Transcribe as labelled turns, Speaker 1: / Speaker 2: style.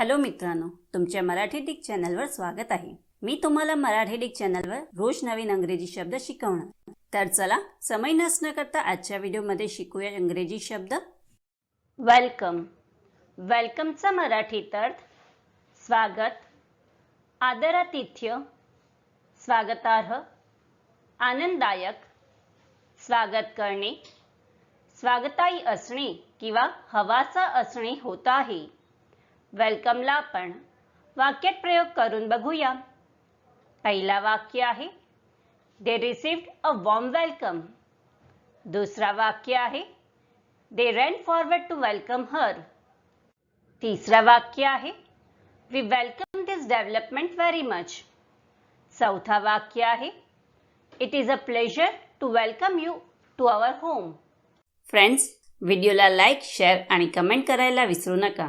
Speaker 1: Hello मित्रांनो तुमच्या Marathi Dick चॅनलवर स्वागत आहे. मी तुम्हाला मराठी डिक चॅनलवर रोज नवीन अंग्रेजी शब्द शिकवणार. तर चला समय नसणं करता आजच्या व्हिडिओमध्ये शिकूया इंग्रजी शब्द. वेलकम. वेलकमचा मराठीत अर्थ स्वागत आदरातिथ्य स्वागतार्ह आनंददायक स्वागत करणे स्वागताई असणे किंवा हवाचा असणे होत आहे. वेलकमला आपण वाक्यात प्रयोग करून बघूया. पहिला वाक्य आहे they received a warm welcome दुसरा वाक्य आहे they run forward to welcome her तिसरा वाक्य आहे we welcome this development very much चौथा वाक्य आहे it is a pleasure to welcome you to our home friends व्हिडिओला लाईक शेअर आणि कमेंट करायला विसरू नका.